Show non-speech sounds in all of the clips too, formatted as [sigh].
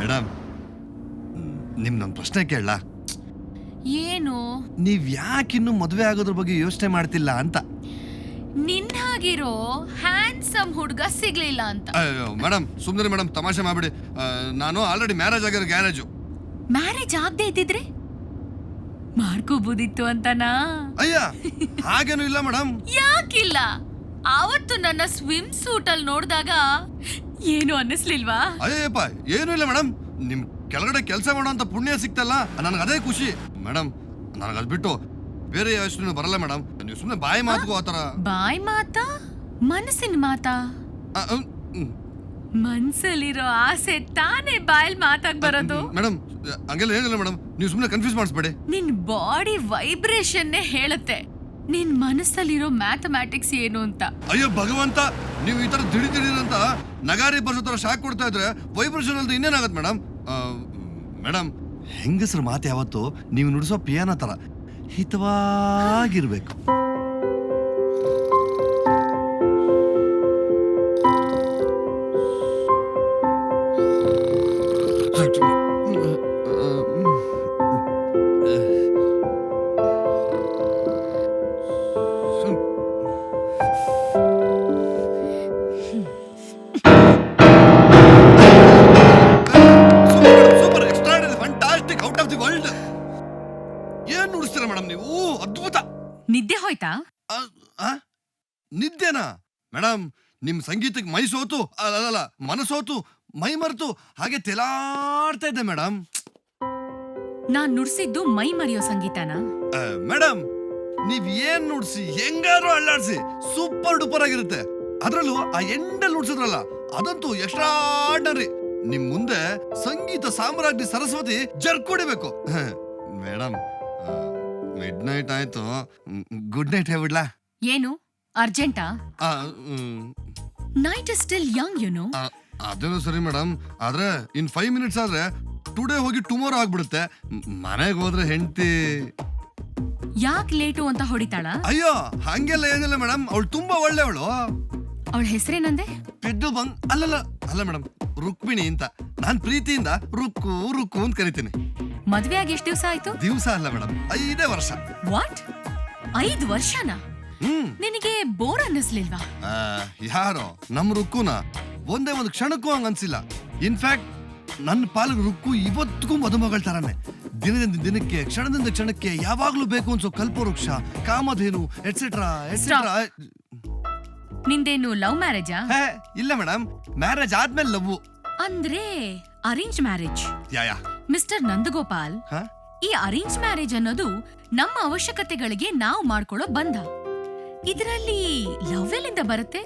Madam. ನಿಮ್ದೊಂದು ಪ್ರಶ್ನೆ ಕೇಳ ಏನು? ನೀವ್ ಯಾಕಿನ್ನು ಮದುವೆ ಆಗೋದ್ರ ಬಗ್ಗೆ ಯೋಚನೆ ಮಾಡ್ತಿಲ್ಲ ಅಂತ? ನಿನ್ ಹಾಗಿರೋ ಹ್ಯಾಂಡ್ಸಮ್ ಹುಡುಗ ಸಿಗ್ಲಿಲ್ಲ ಅಂತ. ಅಯ್ಯೋ ಮೇಡಮ್ ಸುಮ್ಮನೆ ಮೇಡಮ್ ತಮಾಷೆ ಮಾಡ್ಬಿಡಿ. ಆ, ನಾನು ಆಲ್ರೆಡಿ ಮ್ಯಾರೇಜ್ ಆಗಿರೋ ಗ್ಯಾರೇಜು. ಮ್ಯಾರೇಜ್ ಆಗದೆ ಇದ್ದಿದ್ರೆ? ಮಾಡ್ಕೋಬೋದಿತ್ತು ಅಂತನಾ ಅಯ್ಯ ಹಾಗೇನು ಇಲ್ಲ ಮೇಡಮ್. ಯಾಕಿಲ್ಲ? ಆವತ್ತು ನನ್ನ ಸ್ವಿಮ್ ಸೂಟ್ ಅಲ್ಲಿ ನೋಡಿದಾಗ ಏನು ಅನ್ನಿಸ್ಲಿಲ್ವಾ? ಅಯ್ಯಪ್ಪ ಏನೂ ಇಲ್ಲ ಮೇಡಮ್ ನಿಮ್ ಕೆಳಗಡೆ ಕೆಲಸ ಮಾಡುವಂತ ಪುಣ್ಯ ಸಿಕ್ತಲ್ಲ ನನಗೆ ಅದೇ ಖುಷಿ. ಮೇಡಮ್ ನನಗೆ ಅದು ಬಿಟ್ಟು ಬೇರೆ ಯೋಚನೆ ಬರಲ್ಲ ಮೇಡಮ್ ನೀವು ಸುಮ್ಮನೆ ಬಾಯಿ ಮಾತು ಆತರ ಬಾಯಿ ಬಾಯ್ ಮಾತಾ? ಮನಸ್ಸಿನ ಮಾತಾ? ಆ, ಹ್ಮ್, ಹ್ಮ್. ಮನ್ಸಲ್ಲಿರೋ ಆಸೆ ತಾನೇ ಬಾಯಲ್ ಮಾತಾಗ್ ಬರೋದು? ಮೇಡಮ್ ಹಂಗೆಲ್ಲ ಏನಿಲ್ಲ ಮೇಡಮ್ ನೀವು ಸುಮ್ಮನೆ ಕನ್ಫ್ಯೂಸ್ ಮಾಡಿಸ್ಬೇಡಿ. ನಿನ್ ಬಾಡಿ ವೈಬ್ರೇಷನ್ನೇ ಹೇಳುತ್ತೆ. ನಿನ್ ಮನಸ್ಸಲ್ಲಿರೋ ಮ್ಯಾಥಮ್ಯಾಟಿಕ್ಸ್ ಏನು ಅಂತ? ಅಯ್ಯೋ, ಭಗವಂತ, ನೀವು ಈ ತರ ದಿಢಿ ದಿಢೀರಂತ ನಗಾರಿ ತರ ಶಾಕ್ ಕೊಡ್ತಾ ಇದ್ರೆ ವೈಬ್ರೇಷನ್ ಅಲ್ದ ಇನ್ನೇನಾಗತ್ತೆ ಮೇಡಮ್? ಮೇಡಮ್, ಹೆಂಗಸರ ಮಾತು ಯಾವತ್ತು ನೀವು ನುಡಿಸೋ ಪಿಯಾನ ತರ ಹಿತವಾಗಿರ್ಬೇಕು. ಮೇಡಮ್ ನಿಮ್ ಸಂಗೀತಕ್ಕೆ ಮೈ ಸೋತು ಅಲ್ಲ ಮನಸೋತು ಮೈ ಮರೆತು ಹಾಗೆ ತೆಲಾಡ್ತಾ ಇದ್ದೆ ಮೇಡಮ್ ನಾನ್ ನುಡ್ಸಿದ್ದು ಮೈ ಮರೆಯೋ ಸಂಗೀತನ? ಮೇಡಮ್ ನೀವ್ ಏನ್ ನುಡ್ಸಿ ಹೆಂಗಾದ್ರೂ ಅಳ್ಳಾಡ್ಸಿ ಸೂಪರ್ ಡೂಪರ್ ಆಗಿರುತ್ತೆ. ಅದ್ರಲ್ಲೂ ಆ ಎಂಡಲ್ಲಿ ನುಡ್ಸಿದ್ರಲ್ಲ ಅದಂತೂ ಎಷ್ಟಾರ್ಡನರಿ ನಿಮ್ ಮುಂದೆ ಸಂಗೀತ ಸಾಮ್ರಾಜ್ಞಿ ಸರಸ್ವತಿ ಜರ್ಕೊಡಿಬೇಕು. [laughs] ಮೇಡಮ್ ಮಿಡ್ ನೈಟ್ ಆಯ್ತು. ಗುಡ್ ನೈಟ್ ಹೇಳ್ಬಿಡ್ಲಾ? ಏನು? ಅರ್ಜೆಂಟಾ? ಆ, ಮ್, night is still young you know ಆ, ಅದೇನೋ ಸರಿ ಮೇಡಮ್ ಆದ್ರೆ ಇನ್ ಫೈವ್ ಮಿನಿಟ್ಸ್ ಆದ್ರೆ ಟುಡೇ ಹೋಗಿ ಟುಮಾರೋ ಆಗ್ಬಿಡುತ್ತೆ. ಮನೆಗೆ ಹೋದ್ರೆ ಹೆಂಡತಿ. ಯಾಕ್ ಲೇಟು ಅಂತ ಹೊಡಿತಾಳ? ಅಯ್ಯೋ ಹಂಗೆಲ್ಲ ಏನಿಲ್ಲ ಮೇಡಮ್ ಅವಳು ತುಂಬಾ ಒಳ್ಳೆಯವಳು. ಅವಳ ಹೆಸರೇನಂದೆ? ಪೆದ್ದು ಬಂಗ್ ಅಲ್ಲಲ್ಲ ಅಲ್ಲ ಮೇಡಮ್ ರುಕ್ಮಿಣಿ ಅಂತ. ನಾನ್ ಪ್ರೀತಿಯಿಂದ ರುಕ್ಕು ರುಕ್ಕು ಅಂತ ಕರಿತೀನಿ. ಮದ್ವೆ ಆಗಿ ಎಷ್ಟ್ ದಿವ್ಸ ಆಯ್ತು? ದಿವಸ ಅಲ್ಲ ಮೇಡಮ್ ಐದೇ ವರ್ಷ. ವಾಟ್ ಐದ್ ವರ್ಷನಾ? ಹ್ಮ್ ನಿನಗೆ ಬೋರ್ ಅನ್ನಿಸ್ಲಿಲ್ವಾ? ಆ, ಯಾರೋ? ನಮ್ ರುಕ್ಕುನ? ಒಂದೇ ಒಂದು ಕ್ಷಣಕ್ಕೂ ಹಂಗ ಅನ್ಸಿಲ್ಲ. ಇನ್ಫ್ಯಾಕ್ಟ್ ನನ್ನ ಪಾಲಿಗೆ ರುಕ್ಕು ಇವತ್ತಿಗೂ ಮದುಮಗಳ ತರಾನೆ. ದಿನದಿಂದ ದಿನಕ್ಕೆ ಕ್ಷಣದಿಂದ ಕ್ಷಣಕ್ಕೆ ಯಾವಾಗ್ಲೂ ಬೇಕು ಅನ್ಸೋ ಕಲ್ಪವೃಕ್ಷ ಕಾಮಧೇನು ಎಟ್ಸೆಟ್ರಾ ಎಟ್ಸೆಟ್ರಾ ನಿಂದೇನು ಲವ್ ಮ್ಯಾರೇಜಾ ಇಲ್ಲ ಮೇಡಮ್ ಮ್ಯಾರೇಜ್ ಆದ್ಮೇಲೆ ಲವ್ ಅಂದ್ರೆ arrange marriage yeah yeah. Mister Nandagopal ಹಾ? ಈ ಅರೇಂಜ್ ಮ್ಯಾರೇಜ್ ಅನ್ನೋದು ನಮ್ಮ ಅವಶ್ಯಕತೆಗಳಿಗೆ ನಾವು ಮಾಡ್ಕೊಳ್ಳೋ ಬಂಧ. ಇದರಲ್ಲಿ ಲವ್ ಎಲ್ಲಿಂದ ಬರುತ್ತೆ?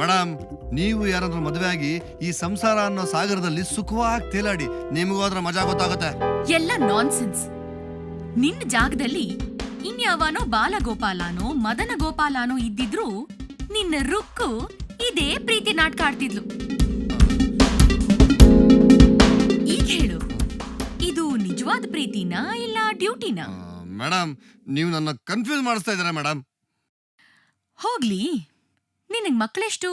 ಮೇಡಮ್ ನೀವು ಯಾರಾದ್ರೂ ಮದುವೆ ಆಗಿ ಈ ಸಂಸಾರ ಅನ್ನೋ ಸಾಗರದಲ್ಲಿ ಸುಖವಾಗಿ ತೇಲಾಡಿ ನಿಮಗೂ ಅದ್ರ ಮಜಾ ಗೊತ್ತಾಗುತ್ತೆ. ಎಲ್ಲ ನಾನ್ಸೆನ್ಸ್. ನಿನ್ನ ಜಾಗದಲ್ಲಿ ಇನ್ಯಾವನೋ ಬಾಲಗೋಪಾಲನೋ ಮದನ ಗೋಪಾಲನೋ ಇದ್ದಿದ್ರು ನಿನ್ನ ರುಕ್ಕು ಇದೇ ಪ್ರೀತಿ ನಾಟಕ ಆಡ್ತಿದ್ಲು. ಈಗ ಹೇಳು ಇದು ನಿಜವಾದ ಪ್ರೀತಿನಾ ಇಲ್ಲ ಡ್ಯೂಟಿನಾ? ಮೇಡಮ್ ನೀವು ನನ್ನ ಕನ್ಫ್ಯೂಸ್ ಮಾಡಿಸ್ತಾ ಇದ್ದೀರಾ ಮೇಡಮ್. ಹೋಗ್ಲಿ. ನಿನಗ್ ಮಕ್ಕಳೆಷ್ಟು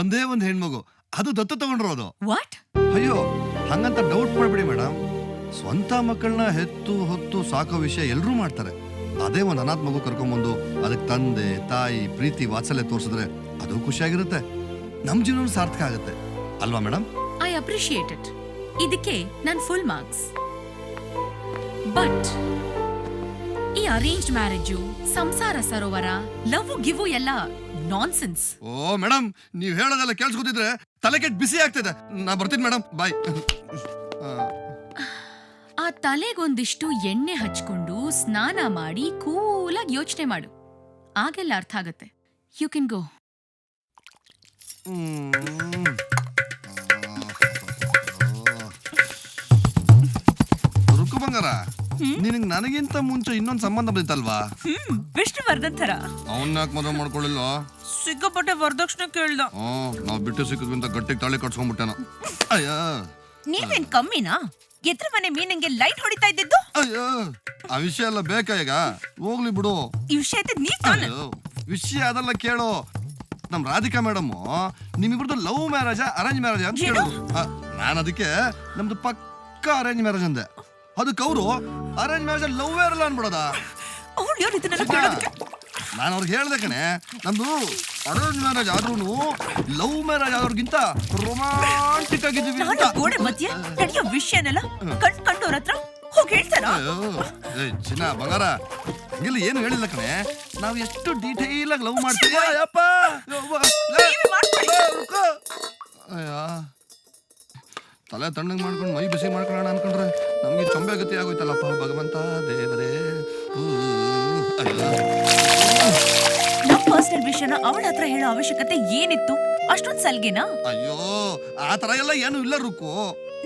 ಒಂದೇ ಒಂದು ಹೆಣ್ಮಗು. ಅದು ದತ್ತು ತಗೊಂಡಿರೋದು ವಾಟ್ ಅಯ್ಯೋ ಹಂಗಂತ ಡೌಟ್ ಮಾಡ್ಬಿಡಿ ಮೇಡಮ್ ಸ್ವಂತ ಮಕ್ಕಳನ್ನ ಹೆತ್ತು ಹೊತ್ತು ಸಾಕೋ ವಿಷಯ ಎಲ್ಲರೂ ಮಾಡ್ತಾರೆ. ಅದೇ ಒಂದು ಅನಾಥ ಮಗು ಕರ್ಕೊಂಬಂದು ಅದಕ್ಕೆ ತಂದೆ ತಾಯಿ ಪ್ರೀತಿ ವಾತ್ಸಲ್ಯ ತೋರಿಸಿದ್ರೆ ಅದು ಖುಷಿಯಾಗಿರುತ್ತೆ. ನಮ್ಮ ಜೀವನ ಸಾರ್ಥಕ ಆಗುತ್ತೆ. ಅಲ್ವಾ ಮೇಡಮ್ ಐ ಅಪ್ರಿಶಿಯೇಟ್ ಇಟ್ ಇದಕ್ಕೆ ನನ್ ಫುಲ್ ಮಾರ್ಕ್ಸ್ ಬಟ್ ಈ ಅರೇಂಜ್ ಮ್ಯಾರೇಜು ಸಂಸಾರ ಸರೋವರ ಲವ್ ಗಿವು ಎಲ್ಲ ನಾನ್ಸೆನ್ಸ್ ಓ ಮೇಡಮ್ ನೀವು ಹೇಳೋದೆಲ್ಲ ಕೇಳಿಸ್ಕೊತಿದ್ರೆ ತಲೆ ಕೆಟ್ಟ ಬಿಸಿ ಆಗ್ತಿದೆ. ನಾ ಬರ್ತೀನಿ ಮೇಡಮ್ ಬಾಯ್. ಆ. ತಲೆಗೊಂದಿಷ್ಟು ಎಣ್ಣೆ ಹಚ್ಕೊಂಡು ಸ್ನಾನ ಮಾಡಿ ಕೂಲಾಗಿ ಯೋಚನೆ ಮಾಡು. ಆಗೆಲ್ಲ ಅರ್ಥ ಆಗತ್ತೆ. ಯು ಕೆನ್ ಗೋ ರುಕ್ಕು ಬಂಗಾರ. ನಿನಗೆ ನನಗಿಂತ ಮುಂಚೆ ಇನ್ನೊಂದು ಸಂಬಂಧ ಬಂದಿತ್ತಲ್ವಾ? ಹ್ಮ್ ವಿಷ್ಣುವರ್ಧನ್ ತರ ಅವನ್ನ ಯಾಕೆ ಮದುವೆ ಮಾಡ್ಕೊಳ್ಳಿಲ್ಲ ಸಿಕ್ಕಾಪಟ್ಟೆ ವರದಕ್ಷಿಣೆ ಕೇಳ್ದ. ಹ್ಮ್ ನಾವು ಬಿಟ್ಟು ಸಿಕ್ಕಿಂತ ಗಟ್ಟಿಗೆ ತಾಳಿ ಕಟ್ಸ್ಕೊಂಡ್ಬಿಟ್ಟೆನ ಅಯ್ಯ. ನೀವೇನ್ ಕಮ್ಮಿನಾ? ಎದ್ರ ಮನೆ ಮೀನಂಗೆ ಲೈಟ್ ಹೊಡಿತಾ ಇದ್ದಿದ್ದು? ಅಯ್ಯೋ. ಆ ವಿಷಯ ಎಲ್ಲ ಬೇಕಾ ಈಗ? ಹೋಗ್ಲಿ ಬಿಡು. ಈ ವಿಷಯ ನೀ ತಾನೆ. ಅಯ್ಯೋ. ವಿಷಯ ಅದೆಲ್ಲ ಕೇಳು. ನಮ್ ರಾಧಿಕಾ ಮೇಡಮ್ ನಿಮ್ಮಿಬ್ರದ್ದು ಲವ್ ಮ್ಯಾರೇಜ್ ಅರೇಂಜ್ ಮ್ಯಾರೇಜ್ ಅಂತ ಏನು? ಕೇಳೋದು ಆ, ನಾನು ಅದಕ್ಕೆ ನಮ್ದು ಪಕ್ಕ ಅರೇಂಜ್ ಮ್ಯಾರೇಜ್ ಅಂದೆ. ಅದಕ್ಕೆ ಅವರು ಅರೇಂಜ್ ಮ್ಯಾರೇಜ್ ಲವ್ ಇರಲ್ಲ ಅನ್ಬಿಡೋದ ಅವ್ಳು ಯಾರು ಇದನ್ನೆಲ್ಲ ಕೇಳೋದಕ್ಕೆ ನಾನು ಅವ್ರಿಗೆ ಹೇಳ್ದೆ ಕಣೆ ನಮ್ದು ಅರೇಂಜ್ ಮ್ಯಾರೇಜ್ ಆದ್ರೂ ಲವ್ ಮ್ಯಾರೇಜ್ ಆದ್ರಿಗಿಂತ ರೊಮ್ಯಾಂಟಿಕ್ ಆಗಿದ್ದೀವಿ ನಾನು ಅಂತ ಗೋಡೆ ಮಧ್ಯೆ ನಡೆಯೋ ವಿಷಯನೆಲ್ಲ ಕಣ್ ಕಂಡವ್ರ ಹತ್ರ ಹೋಗಿ ಹೇಳ್ತಾರ ಅಯ್ಯೋ, ಏ, ಚಿನ್ನ ಬಂಗಾರ ಇಲ್ಲಿ ಏನು ಹೇಳಿಲ್ಲ ಕಣೆ ನಾವು ಎಷ್ಟು ಡೀಟೇಲ್ ಆಗಿ ಲವ್ ಮಾಡ್ತೀವಿ ಅಯ್ಯಪ್ಪ ಯವ್ವ. ಲೇ, ಅಯ್ಯ ತಲೆ ತಣ್ಣಗೆ ಮಾಡ್ಕೊಂಡು ಮೈ ಬಿಸಿ ಮಾಡ್ಕೊಳ್ಳೋಣ ಅನ್ಕೊಂಡ್ರೆ ನಮಗೆ ಚೊಂಬೆ ಗತಿ ಆಗೋಯ್ತಲ್ಲಪ್ಪ ಭಗವಂತ ದೇವರೇ. ನಮ್ ಪರ್ಸನಲ್ ವಿಷಯನ ಅವಳ ಹತ್ರ ಹೇಳೋ ಅವಶ್ಯಕತೆ ಏನಿತ್ತು? ಅಷ್ಟೊಂದ್ ಸಲ್ಗೆನಾ? ಅಯ್ಯೋ ಆ ತರ ಎಲ್ಲ ಏನು ಇಲ್ಲ ರುಕು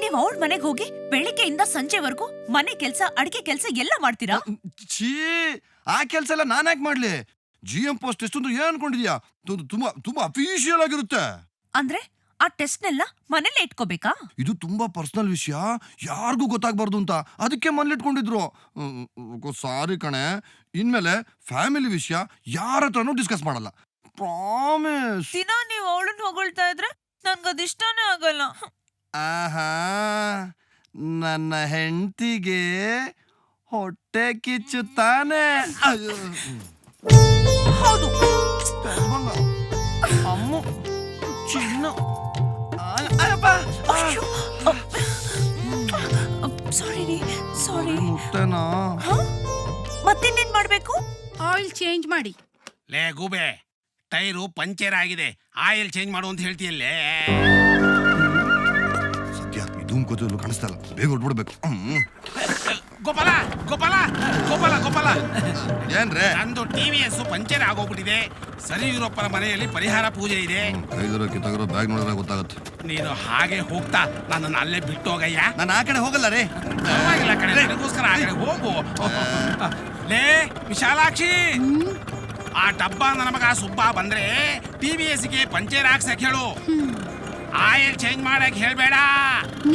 ನೀವ್ ಅವಳ ಮನೆಗ್ ಹೋಗಿ ಬೆಳಿಗ್ಗೆಯಿಂದ ಸಂಜೆವರೆಗೂ ಮನೆ ಕೆಲ್ಸ ಅಡಿಗೆ ಕೆಲ್ಸ ಎಲ್ಲ ಮಾಡ್ತೀರಾ? ಛೀ ಆ ಕೆಲಸ ಎಲ್ಲ ನಾನು ಯಾಕೆ ಮಾಡ್ಲಿ? ಜಿ ಎಂ ಪೋಸ್ಟ್ ಎಷ್ಟೊಂದು ಏನ್ ಅನ್ಕೊಂಡಿದ್ಯಾ? ತುಂಬಾ ತುಂಬಾ ಅಫಿಷಿಯಲ್ ಆಗಿರುತ್ತೆ. ಅಂದ್ರೆ? ಆ ಟೆಸ್ಟ್ನೆಲ್ಲ ಮನೇಲೆ ಇಟ್ಕೋಬೇಕಾ? ಇದು ತುಂಬಾ ಪರ್ಸನಲ್ ವಿಷಯ. ಯಾರಿಗೂ ಗೊತ್ತಾಗ್ಬಾರ್ದು ಅಂತ. ಅದಕ್ಕೆ ಮನೇಲಿಟ್ಕೊಂಡಿದ್ರು ಸಾರಿ ಕಣೆ. ಇನ್ಮೇಲೆ ಫ್ಯಾಮಿಲಿ ವಿಷಯ ಯಾರ ಹತ್ರನೂ ಡಿಸ್ಕಸ್ ಮಾಡಲ್ಲ. ಪ್ರಾಮಿಸ್ ದಿನ ನೀವು ಅವಳನ್ನ ಹೊಗಳ್ತಾ ಇದ್ರೆ ನನ್ಗದಿಷ್ಟಾನೇ ಆಗಲ್ಲ. ಆಹಾ. ನನ್ನ ಹೆಂಡತಿಗೆ ಹೊಟ್ಟೆ ಕಿಚ್ಚುತ್ತಾನೆ. ಅಯ್ಯೋ. ಹೌದು. ಅಮ್ಮ. ಚಿನ್ನ. ಆಯ್- ನೀ ಸಾರಿ ರೀ ಸಾರಿ ಮುಟ್ಟೆನಾ ಮತ್ತಿನ್ನೇನ್ ಮಾಡ್ಬೇಕು? ಆಯಿಲ್ ಚೇಂಜ್ ಮಾಡಿ. ಲೇ ಗೂಬೆ ಟೈರು ಪಂಚರ್ ಆಗಿದೆ. ಆಯಿಲ್ ಚೇಂಜ್ ಮಾಡು ಅಂತ ಹೇಳ್ತೀಯಲ್ಲೇ ಸದ್ಯ ಇದು ಕೂದಲು ಕಾಣಿಸ್ತಾ ಇಲ್ಲ. ಬೇಗ ಹೊಡ್ಬಿಡ್ಬೇಕು. ಹ್ಮ್. ಗೋಪಾಲ ಗೋಪಾಲ ಗೋಪಾಲ ಗೋಪಾಲ. ಏನ್ರೇ? ನಂದು ಟಿ ವಿ ಎಸ್ ಪಂಚರ್ ಆಗೋಗ್ಬಿಟ್ಟಿದೆ. ಸರಿ ಯುರೋಪನ ಮನೆಯಲ್ಲಿ ಪರಿಹಾರ ಪೂಜೆ ಇದೆ. ಕೈದಿರೋ ಕಿತ್ತಾಗಿರೋ ಬ್ಯಾಗ್ ನೋಡಿದ್ರೆ ಗೊತ್ತಾಗುತ್ತೆ. ನೀನು ಹಾಗೆ ಹೋಗ್ತಾ ನನ್ನನ್ನು ಅಲ್ಲೇ ಬಿಟ್ಟು ಹೋಗಯ್ಯ? ನಾನು ಆ ಕಡೆ ಹೋಗಲ್ಲ ರೀ. ಪರವಾಗಿಲ್ಲ ಕಡೆ ನನಗೋಸ್ಕರ ಆ ಕಡೆ ಹೋಗು. ಲೇ ವಿಶಾಲಾಕ್ಷಿ! ಆ ಡಬ್ಬ ನನ್ನ ಮಗ ಸುಬ್ಬ ಬಂದ್ರೆ ಟಿ ವಿ ಎಸ್ಗೆ ಪಂಚರ್ ಹಾಕ್ಸಕ್ ಹೇಳು. ಆಯಿಲ್ ಚೇಂಜ್ ಮಾಡಕ್ ಹೇಳ್ಬೇಡ.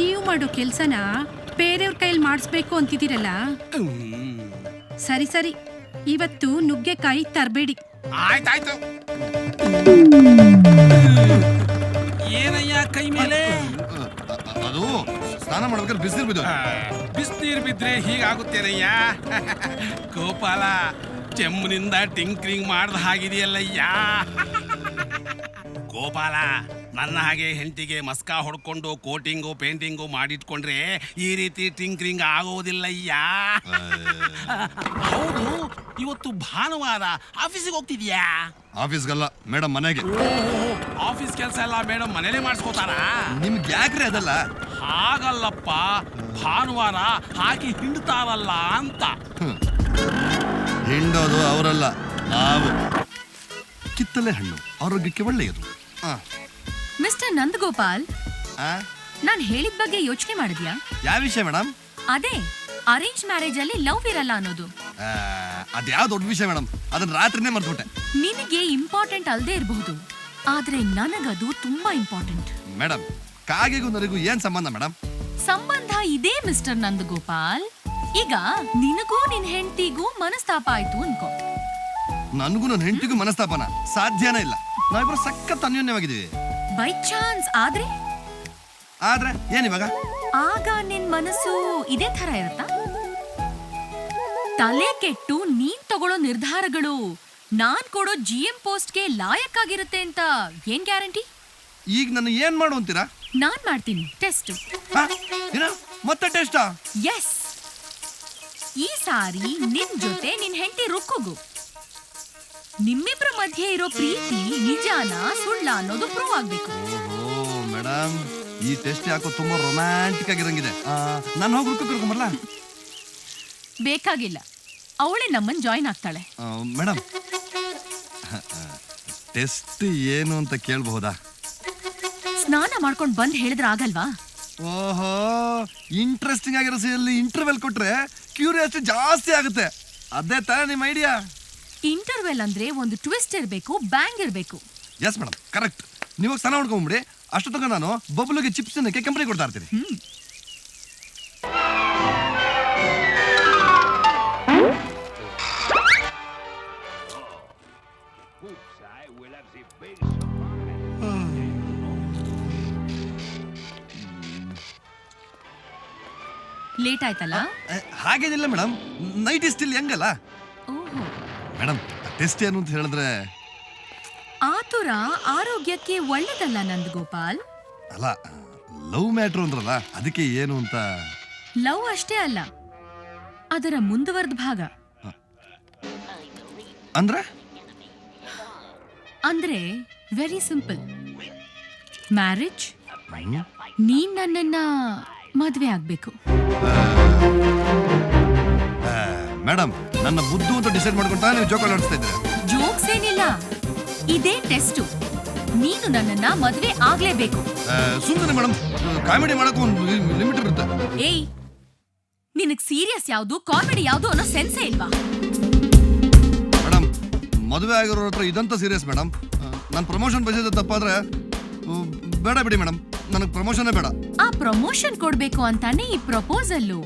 ನೀವು ಮಾಡೋ ಕೆಲ್ಸನ? ಬೇರೆಯವ್ರ ಕೈಯಲ್ಲಿ ಮಾಡಿಸ್ಬೇಕು ಅಂತಿದ್ದೀರಲ್ಲ? ಸರಿ ಸರಿ. ಇವತ್ತು ನುಗ್ಗೆಕಾಯಿ ತರಬೇಡಿ. ಆಯ್ತಾಯ್ತು. ಏನಯ್ಯ ಕೈ ಮೇಲೆ? ಅದು ಸ್ನಾನ ಮಾಡ್ಬೇಕಾದ್ರೆ ಬಿಸಿಲು ಬಿದ್ದು ಬಿಸಿನೀರು ಬಿದ್ರೆ ಹೀಗಾಗುತ್ತೇನಯ್ಯ? ಗೋಪಾಲ ಚೆಮ್ಮನಿಂದ ಟಿಂಕ್ರಿಂಗ್ ಮಾಡ್ದ ಹಾಗಿದೆಯಲ್ಲಯ್ಯ. ಗೋಪಾಲ ನನ್ನ ಹಾಗೆ ಹೆಂಡತಿಗೆ ಮಸ್ಕಾ ಹೊಡ್ಕೊಂಡು ಕೋಟಿಂಗು ಪೇಂಟಿಂಗು ಮಾಡಿಟ್ಕೊಂಡ್ರೆ ಈ ರೀತಿ ಟಿಂಕ್ರಿಂಗ್ ಆಗೋದಿಲ್ಲಯ್ಯ. ಹೌದು ಇವತ್ತು ಭಾನುವಾರ ಆಫೀಸಿಗೆ ಹೋಗ್ತಿದ್ಯಾ? ಆಫೀಸ್ಗಲ್ಲ ಮೇಡಮ್ ಮನೆಗೆ. ಆಫೀಸ್ ಕೆಲಸ ಎಲ್ಲ ಮೇಡಮ್ ಮನೇಲೆ ಮಾಡಿಸ್ಕೋತಾರಾ? ನಿಮ್ಗೆ ಯಾಕ್ರಿ ಅದಲ್ಲ? ಹಾಗಲ್ಲಪ್ಪ ಭಾನುವಾರ ಹಾಕಿ ಹಿಂಡ್ತಾರಲ್ಲ ಅಂತ. ಹಿಂಡೋದು ಅವರಲ್ಲ ನಾವು. ಕಿತ್ತಲೆ ಹಣ್ಣು ಆರೋಗ್ಯಕ್ಕೆ ಒಳ್ಳೆಯದು. ಆ, ಮಿಸ್ಟರ್ ನಂದಗೋಪಾಲ್ ಆ? ನಾನ್ ಹೇಳಿದ ಬಗ್ಗೆ ಯೋಚನೆ ಮಾಡಿದ್ಯಾ? ಯಾವ ವಿಷಯ ಮೇಡಮ್ ಅದೇ ಅರೇಂಜ್ ಮ್ಯಾರೇಜ್ ಅಲ್ಲಿ ಲವ್ ಇರಲ್ಲ ಅನ್ನೋದು. ಅದ್ಯಾವ ದೊಡ್ಡ ವಿಷಯ ಮೇಡಮ್ ಅದನ್ನ ರಾತ್ರಿನೇ ಮರ್ತ್ಬಿಟ್ಟೆ. ನಿನಗೆ ಇಂಪಾರ್ಟೆಂಟ್ ಅಲ್ದೇ ಇರಬಹುದು. ಆದ್ರೆ ನನಗದು ತುಂಬಾ ಇಂಪಾರ್ಟೆಂಟ್ ಮೇಡಮ್ ಕಾಗೆಗೂ ನರಿಗೂ ಏನ್ ಸಂಬಂಧ ಮೇಡಮ್ ಸಂಬಂಧ ಇದೆ ಮಿಸ್ಟರ್ ನಂದಗೋಪಾಲ್ ಈಗ ನಿನಗೂ ನಿನ್ ಹೆಂಡತಿಗೂ ಮನಸ್ತಾಪ ಆಯ್ತು ಅನ್ಕೋ. ನನಗೂ ನನ್ನ ಹೆಂಡತಿಗೂ ಮನಸ್ತಾಪನ ಸಾಧ್ಯನೇ ಇಲ್ಲ. ನಾವಿಬ್ರು ಸಖತ್ ಅನ್ಯೋನ್ಯವಾಗಿದ್ದೀವಿ. ಬೈ ಚಾನ್ಸ್ ಆದ್ರೆ? ಆದ್ರೆ ಏನಿವಾಗ? ಆಗ ನಿನ್ ಮನಸ್ಸು ಇದೇ ತರ ಇರುತ್ತಾ? ತಲೆ ಕೆಟ್ಟು ನೀನ್ ತಗೊಳ್ಳೋ ನಿರ್ಧಾರಗಳು ನಾನ್ ಕೊಡೋ ಜಿ ಎಂ ಪೋಸ್ಟ್ಗೆ ಲಾಯಕ್ಕಾಗಿರುತ್ತೆ ಅಂತ ಏನ್ ಗ್ಯಾರಂಟಿ? ಈಗ ನಾನು ಏನ್ ಮಾಡು ಅಂತೀರಾ? ನಾನ್ ಮಾಡ್ತೀನಿ ಟೆಸ್ಟ್? ಏನ ಮತ್ತೆ ಟೆಸ್ಟ್? ಎಸ್ ಈ ಸಾರಿ ನಿನ್ ಜೊತೆ ನಿನ್ ಹೆಂಡತಿ ರುಕ್ಕುಗು. ನಿಮ್ಮಿಬ್ರ ಮಧ್ಯೆ ಇರೋ ಪ್ರೀತಿ ನಿಜಾನ ಸುಳ್ಳ ಅನ್ನೋದು ಪ್ರೂವ್ ಆಗ್ಬೇಕು. ಓಹೋ ಮೇಡಮ್ ಈ ಟೆಸ್ಟ್ ಯಾಕೋ ತುಂಬಾ ರೊಮ್ಯಾಂಟಿಕ್ ಆಗಿರಂಗಿದೆ. ನಾನು ಹೋಗಿ ಹುಡುಕ ಕರ್ಕೊಂಬರ್ಲ? ಬೇಕಾಗಿಲ್ಲ. ಅವಳೇ ನಮ್ಮನ್ ಜಾಯಿನ್ ಆಗ್ತಾಳೆ. ಮೇಡಮ್ ಟೆಸ್ಟ್ ಏನು ಅಂತ ಕೇಳಬಹುದಾ? ಸ್ನಾನ ಮಾಡ್ಕೊಂಡು ಬಂದ್ ಹೇಳಿದ್ರೆ ಆಗಲ್ವಾ? ಓಹೋ ಇಂಟ್ರೆಸ್ಟಿಂಗ್ ಆಗಿರೋ ಸೀರಿಯಲ್ ಇಂಟರ್ವೆಲ್ ಕೊಟ್ರೆ ಕ್ಯೂರಿಯಾಸಿಟಿ ಜಾಸ್ತಿ ಆಗುತ್ತೆ. ಅದೇ ತಾನೇ ನಿಮ್ಮ ಐಡಿಯಾ ಇಂಟರ್ವೆಲ್ ಅಂದ್ರೆ ಒಂದು ಟ್ವಿಸ್ಟ್ ಇರಬೇಕು ಬ್ಯಾಂಗ್ ಇರಬೇಕು. ಎಸ್ ಮೇಡಮ್ ಕರೆಕ್ಟ್ ನೀವು ಸ್ನಾನ ಹೊಡ್ಕೊಂಬಿಡಿ. ಅಷ್ಟು ತನಕ ನಾನು ಬಬ್ಲುಗೆ ಚಿಪ್ಸ್ ತಿನ್ನಕ್ಕೆ ಕಂಪನಿ ಕೊಡ್ತಾ ಇರ್ತೀನಿ. ಲೇಟ್ ಆಯ್ತಲ್ಲ? ಆ, ಹಾಗೇನಿಲ್ಲ ಮೇಡಮ್ ನೈಟ್ ಇಸ್ ಸ್ಟಿಲ್ ಹೆಂಗಲ್ಲ ಓಹೋ. ಮೇಡಮ್ ಟೆಸ್ಟ್ ಏನು ಅಂತ ಹೇಳಿದ್ರೆ? ಆತುರ ಆರೋಗ್ಯಕ್ಕೆ ಒಳ್ಳೇದಲ್ಲ ನಂದ್ ಗೋಪಾಲ್ ಅಲ್ಲ ಲವ್ ಮ್ಯಾಟ್ರ್ ಅಂದ್ರಲ್ಲ ಅದಕ್ಕೆ ಏನು ಅಂತ? ಲವ್ ಅಷ್ಟೇ ಅಲ್ಲ ಅದರ ಮುಂದುವರೆದ ಭಾಗ. ಅಂದ್ರೆ? ಅಂದ್ರೆ ವೆರಿ ಸಿಂಪಲ್ ಮ್ಯಾರೇಜ್ ನೀನ್ ನನ್ನನ್ನ ಮದ್ವೆ ಆಗ್ಬೇಕು. ಮೇಡಮ್ ನನ್ನ ಬುದ್ಧು ಅಂತ ಡಿಸೈಡ್ ಮಾಡ್ಕೊಂತ ನೀವು ಜೋಕ್ ಆಡಿಸ್ತಾ ಇದ್ದೀರಾ? ಜೋಕ್ಸ್ ಏನಿಲ್ಲ. ಇದೇ ಟೆಸ್ಟ್. ನೀನು ನನ್ನನ್ನ ಮದ್ವೆ ಆಗ್ಲೇಬೇಕು. ಸುಮ್ಮನೆ ಮೇಡಮ್. ಕಾಮಿಡಿ ಮಾಡಕ್ಕೆ ಒಂದು ಲಿಮಿಟ್ ಇರುತ್ತೆ. ಏಯ್ ನಿನಗೆ ಸೀರಿಯಸ್ ಯಾವುದು ಕಾಮಿಡಿ ಯಾವುದು ಅನ್ನೋ ಸೆನ್ಸೇ ಇಲ್ವಾ? ಮೇಡಮ್ ಮದುವೆ ಆಗಿರೋರತ್ರ ಇದಂತ ಸೀರಿಯಸ್ ಮೇಡಮ್. ನನ್ನ ಪ್ರಮೋಷನ್ ಬಯಸಿದ ತಪ್ಪಾದ್ರೆ ಆ, ಬೇಡ ಬಿಡಿ ಮೇಡಮ್. ನನಗೆ ಪ್ರಮೋಷನೇ ಬೇಡ. ಆ ಪ್ರಮೋಷನ್ ಕೊಡ್ಬೇಕು ಅಂತಾನೆ ಈ ಪ್ರಪೋಸಲ್ಲು.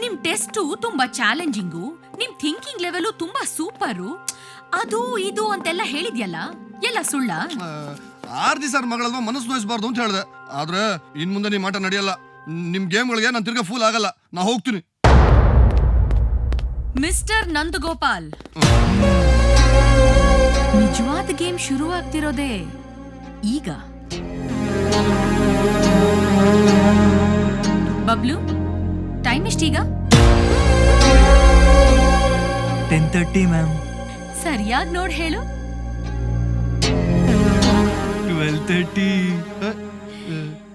ನಿಮ್ ಟೆಸ್ಟು ತುಂಬಾ ಚಾಲೆಂಜಿಂಗು ನಿಮ್ ಥಿಂಕಿಂಗ್ ಲೆವೆಲು ತುಂಬಾ ಸೂಪರು. ಅದು ಇದು ಅಂತೆಲ್ಲ ಹೇಳಿದ್ಯಲ್ಲ ಎಲ್ಲ ಸುಳ್ಳ? ಆರ್ ದಿವಸ ಮಗಳಲ್ವಾ ಮನಸ್ಸು ನೋಯಿಸಬಾರ್ದು ಅಂತ ಹೇಳಿದೆ. ಆದ್ರೆ ಇನ್ ಮುಂದೆ ನಿಮ್ಮ ಆಟ ನಡೆಯಲ್ಲ. ನಿಮ್ ಗೇಮ್ಗಳಿಗೆ ನಾನು ತಿರ್ಗಾ ಫೂಲ್ ಆಗಲ್ಲ. ನಾ ಹೋಗ್ತೀನಿ. ಮಿಸ್ಟರ್ ನಂದಗೋಪಾಲ್. ನಿಜವಾದ ಗೇಮ್ ಶುರುವಾಗ್ತಿರೋದೇ ಈಗ? Bablu? Time ಎಷ್ಟೀಗ? Ten thirty ma'am. ಸರಿಯಾಗಿ ನೋಡ್ ಹೇಳು. Twelve thirty.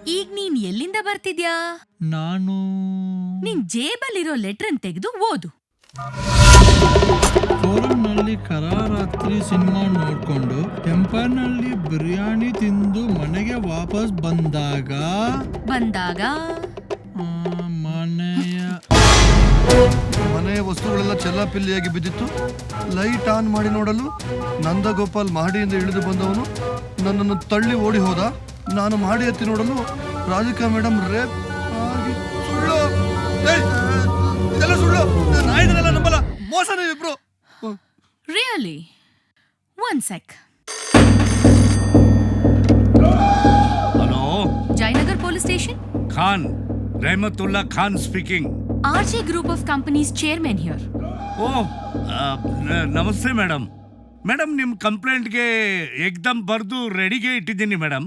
ಈಗ ನೀನ್ ಎಲ್ಲಿಂದ ಬರ್ತಿದ್ಯಾ? ನಾನು ನಿನ್ ಜೇಬಲ್ಲಿರೋ ಲೆಟರ್ ತೆಗೆದು ಓದು. ಫೋರಂನಲ್ಲಿ ಕರಾರಾತ್ರಿ ಸಿನಿಮಾ ನೋಡ್ಕೊಂಡು ಟೆಂಪರ್ನಲ್ಲಿ ಬಿರಿಯಾನಿ ತಿಂದು ಮನೆಗೆ ವಾಪಸ್ ಬಂದಾಗ ಬಂದಾಗ? ಆ, ಮನೆಯ ಮನೆಯ ವಸ್ತುಗಳೆಲ್ಲ ಚೆಲ್ಲಾಪಿಲ್ಲಿಯಾಗಿ ಬಿದ್ದಿತ್ತು. ಲೈಟ್ ಆನ್ ಮಾಡಿ ನೋಡಲು ನಂದಗೋಪಾಲ್ ಮಹಡಿಯಿಂದ ಇಳಿದು ಬಂದವನು ನನ್ನನ್ನು ತಳ್ಳಿ ಓಡಿ ಹೋದ. ನಾನು ಮಾಡಿ ಎತ್ತಿ ನೋಡಲು ರಾಧಿಕಾ ಮೇಡಮ್ ರೇಪ್ ಆಗಿ ಸುಳ್ಳು. ಏಯ್, ಇದೆಲ್ಲ ಸುಳ್ಳು. ನಾನು ನಂಬಲ್ಲ. ಮೋಸ ನೀವಿಬ್ರು really one sec hello Jayanagar police station Khan Rehmatullah Khan speaking R G group of companies chairman here. Oh ನಮಸ್ತೆ ಮೇಡಮ್ ಮೇಡಮ್ ನಿಮ್ಮ ಕಂಪ್ಲೇಂಟ್ಗೆ ಎಕ್ದಮ್ ಬರೆದು ರೆಡಿಗೆ ಇಟ್ಟಿದ್ದೀನಿ ಮೇಡಮ್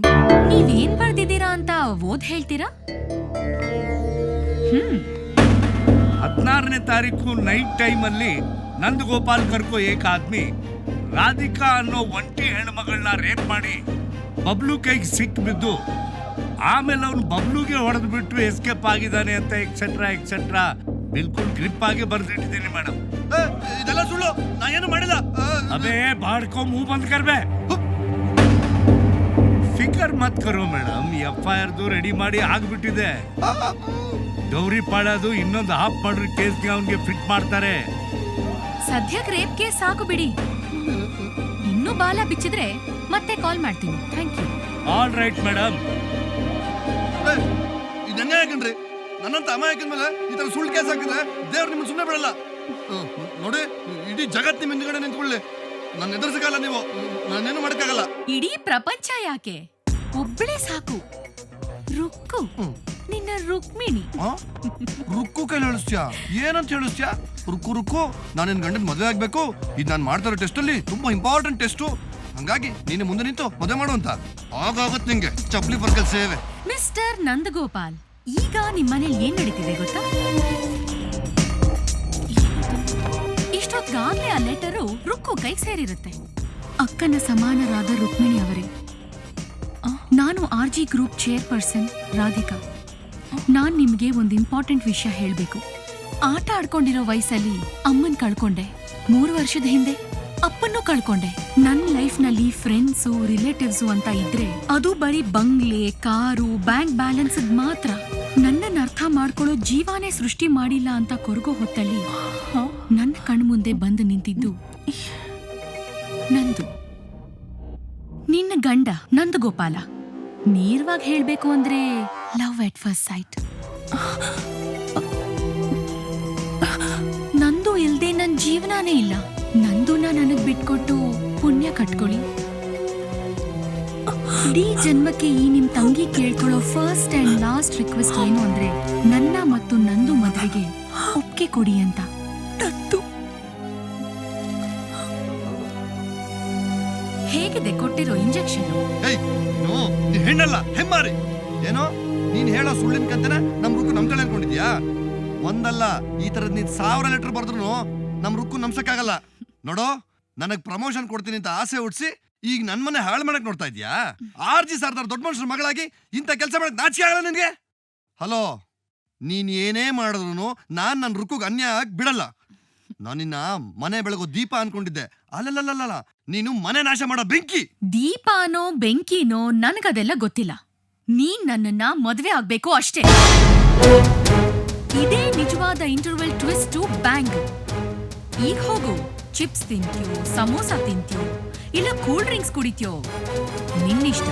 ನೀವೇನ್ ಬರ್ದಿದ್ದೀರಾ ಅಂತ ಓದ್ ಹೇಳ್ತೀರಾ? ಹದಿನಾರನೇ ತಾರೀಕು ನೈಟ್ ಟೈಮಲ್ಲಿ ನಂದಗೋಪಾಲ್ ಕರ್ಕೋ ಏಕ ಆದ್ಮಿ ರಾಧಿಕಾ ಅನ್ನೋ ಒಂಟಿ ಹೆಣ್ಮಗಳನ್ನ ರೇಪ್ ಮಾಡಿ ಬಬ್ಲು ಕೈಗೆ ಸಿಕ್ ಬಿದ್ದು ಆಮೇಲೆ ಅವನು ಬಬ್ಲುಗೆ ಹೊಡೆದು ಬಿಟ್ಟು ಎಸ್ಕೇಪ್ ಆಗಿದ್ದಾನೆ ಅಂತ ಎಕ್ಸೆಟ್ರಾ ಎಕ್ಸೆಟ್ರಾ ಬಿಲ್ಕುಲ್ ಗ್ರಿಪ್ ಆಗಿ ಬರ್ದಿಟ್ಟಿದ್ದೀನಿ ಮೇಡಮ್ ಇದೆಲ್ಲ ಸುಳ್ಳು. ನಾ ಏನು ಮಾಡಿಲ್ಲ. ಅದೇ ಬಾಡ್ಕೊ ಮೂ ಬಂದ್ ಕರ್ಬೆ. ಫಿಕರ್ ಮತ್ ಕರು ಮೇಡಮ್ ಎಫ್ ಐ ಆರ್ದು ರೆಡಿ ಮಾಡಿ ಆಗ್ಬಿಟ್ಟಿದೆ. ಗೌರಿ ಪಾಡೋದು ಇನ್ನೊಂದು ಹಾಫ್ ಮಾಡ್ರಿ ಕೇಸ್ಗೆ ಅವನಿಗೆ ಫಿಟ್ ಮಾಡ್ತಾರೆ. ಸದ್ಯಕ್ಕೆ ರೇಪ್ ಕೇಸ್ ಸಾಕು ಬಿಡಿ. ಇನ್ನೂ ಬಾಲ ಬಿಚ್ಚಿದ್ರೆ ಮತ್ತೆ ಕಾಲ್ ಮಾಡ್ತೀನಿ. Thank you all right madam ಇದು ಹೆಂಗ ಯಾಕನ್ರಿ ನನ್ನಂತ ಅಮಾಯಕನ ಮೇಲೆ ಈ ತರ ಸುಳ್ಳು ಕೇಸ್ ಹಾಕಿದ್ರೆ ದೇವ್ರು ನಿಮ್ಮನ್ನ ಸುಮ್ಮನೆ ಬಿಡಲ್ಲ. ನೋಡಿ ಇಡೀ ಜಗತ್ ನಿಮ್ಮ ಹಿಂದ್ಗಡೆ ನಿಂತ್ಕೊಳ್ಳಿ. ನನ್ನ ಎದುರಿಸಕ್ಕಲ್ಲ ನೀವು. ನಾನೇನು ಮಾಡಕ್ಕಾಗಲ್ಲ. ಇಡೀ ಪ್ರಪಂಚ ಯಾಕೆ? ಒಬ್ಬಳೇ ಸಾಕು. ರುಕ್ಕು. ನಿನ್ನ ರುಕ್ಮಿಣಿ. ಆ? ರುಕ್ಕು ಕೈಲಿ ಹೇಳಿಸ್ತ್ಯಾ ಏನಂತ ಹೇಳಿಸ್ತ್ಯಾ? ರುಕ್ಕು ರುಕ್ಕು. ನಾನು ನಿನ್ನ ಗಂಡನ ಮದುವೆ ಆಗಬೇಕು? ಇದು ನಾನು ಮಾಡ್ತಾ ಇರೋ ಟೆಸ್ಟ್ ಅಲ್ಲಿ ತುಂಬಾ ಇಂಪಾರ್ಟೆಂಟ್ ಟೆಸ್ಟು ಹಂಗಾಗಿ ನೀನು ಮುಂದೆ ನಿಂತು ಮದುವೆ ಮಾಡು ಅಂತ. ನಿಂಗೆ. ಚಪ್ಪಲಿ ಬರ್ಕಲ್ ಸೇವೆ. ಮಿಸ್ಟರ್ ನಂದಗೋಪಾಲ್, ಈಗ ನಿಮ್ಮನೇಲಿ ಏನ್ ನಡೀತಿದೆ ಗೊತ್ತಾ? ಇಷ್ಟೊತ್ತಾಗ್ಲೇ ಆ ಲೆಟರು ರುಕ್ಕು ಕೈ ಸೇರಿರುತ್ತೆ. ಅಕ್ಕನ ಸಮಾನರಾದ ರುಕ್ಮಿಣಿ ಅವರೇ. ನಾನು R G group chairperson Radhika. ನಾನು ನಿಮಗೆ ಒಂದು ಇಂಪಾರ್ಟೆಂಟ್ ವಿಷಯ ಹೇಳಬೇಕು. ಆಟ ಆಡ್ಕೊಂಡಿರೋ ವಯಸ್ಸಲ್ಲಿ ಅಮ್ಮನ್ ಕಳ್ಕೊಂಡೆ. ಮೂರು ವರ್ಷದ ಹಿಂದೆ. ಅಪ್ಪನ್ನು ಕಳ್ಕೊಂಡೆ. ನನ್ನ ಲೈಫ್ನಲ್ಲಿ ಫ್ರೆಂಡ್ಸು ರಿಲೇಟಿವ್ಸು ಅಂತ ಇದ್ರೆ ಅದು ಬರೀ ಬಂಗ್ಲೆ, ಕಾರು ಬ್ಯಾಂಕ್ ಬ್ಯಾಲೆನ್ಸ್ ಮಾತ್ರ. ನನ್ನನ್ನು ಅರ್ಥ ಮಾಡ್ಕೊಳ್ಳೋ ಜೀವಾನೇ ಸೃಷ್ಟಿ ಮಾಡಿಲ್ಲ ಅಂತ ಕೊರಗೋ ಹೊತ್ತಲ್ಲಿ ನನ್ನ ಕಣ್ಮುಂದೆ ಬಂದು ನಿಂತಿದ್ದು ನಂದು. ನಿನ್ನ ಗಂಡ ನಂದು ಗೋಪಾಲ. ನೇರವಾಗಿ ಹೇಳ್ಬೇಕು ಅಂದ್ರೆ ಲವ್ ಎಟ್ ಫಸ್ಟ್ ಸೈಟ್ ನಂದು ಇಲ್ಲದೆ ನನ್ನ ಜೀವನಾನೇ ಇಲ್ಲ. ನಂದುನ ನನಗ್ ಬಿಟ್ಕೊಟ್ಟು ಪುಣ್ಯ ಕಟ್ಕೊಳ್ಳಿ. ಇಡೀ ಜನ್ಮಕ್ಕೆ ಈ ನಿಮ್ ತಂಗಿ ಕೇಳ್ಕೊಳ್ಳೋ ಫಸ್ಟ್ ಅಂಡ್ ಲಾಸ್ಟ್ ರಿಕ್ವೆಸ್ಟ್ ಏನು ಅಂದ್ರೆ ನನ್ನ ಮತ್ತು ನಂದು ಮದುವೆಗೆ ಒಪ್ಪಿಗೆ ಕೊಡಿ ಅಂತ. ಹೇಗಿದೆ ಕೊಟ್ಟಿರೋ ಇಂಜೆಕ್ಷನ್ ಏಯ್ ನೀನು ನೀ ಹೆಣ್ಣಲ್ಲ ಹೆಮ್ಮಾರಿ. ಏನೋ ನೀನ್ ಹೇಳೋ ಸುಳ್ಳಿನ ಕಂತನ ನಮ್ ರುಕ್ಕು ನಮ್ ಕಡೆ ಅನ್ಕೊಂಡಿದ್ಯಾ? ಒಂದಲ್ಲ ಈ ತರದ್ ನೀನ್ ಸಾವಿರ ಲೀಟರ್ ಬರ್ದ್ರು ನಮ್ ರುಕ್ಕು ನಮ್ಸಕ್ಕಾಗಲ್ಲ. ನೋಡೋ, ನನಗ್ ಪ್ರಮೋಷನ್ ಕೊಡ್ತೀನಿ ಅಂತ ಆಸೆ ಹುಡ್ಸಿ ಈಗ ನನ್ ಮನೆ ಹಾಳು ಮಾಡಕ್ ನೋಡ್ತಾ ಇದ್ಯಾ? ಆರ್ ಜಿ ಸರ್ದಾರ್ ದೊಡ್ಡ ಮನುಷ್ಯರ ಮಗಳಾಗಿ ಇಂಥ ಕೆಲಸ ಮಾಡಕ್ ನಾಚಿಕೆ ಆಗಲ್ಲ ನಿನ್ಗೆ? ಹಲೋ, ನೀನ್ ಏನೇ ಮಾಡಿದ್ರು ನಾನ್ ನನ್ನ ರುಕ್ಕುಗ್ ಅನ್ಯಾಯ ಆಗಿ ಬಿಡಲ್ಲ. ನಾನಿನ್ನ ಮನೆ ಬೆಳಗೋ ದೀಪ ಅನ್ಕೊಂಡಿದ್ದೆ. ಅಲ್ಲಲ್ಲಲ್ಲ ನೀನು ಮನೆ ನಾಶ ಮಾಡೋ ಬೆಂಕಿ. ದೀಪಾನೋ ಬೆಂಕಿನೋ ನನಗದೆಲ್ಲ ಗೊತ್ತಿಲ್ಲ. ನೀನ್ ನನ್ನನ್ನ ಮದ್ವೆ ಆಗ್ಬೇಕು ಅಷ್ಟೇ. ಇದೇ ನಿಜವಾದ ಇಂಟರ್ವೆಲ್ ಟ್ವಿಸ್ಟ್ ಬ್ಯಾಂಗ್ ಈಗ ಹೋಗು. ಚಿಪ್ಸ್ ತಿಂತೀಯೋ ಸಮೋಸ ತಿಂತೀಯೋ ಇಲ್ಲ ಕೂಲ್ ಡ್ರಿಂಕ್ಸ್ ಕುಡಿತ್ಯೋ? ನಿನ್ನಿಷ್ಟ.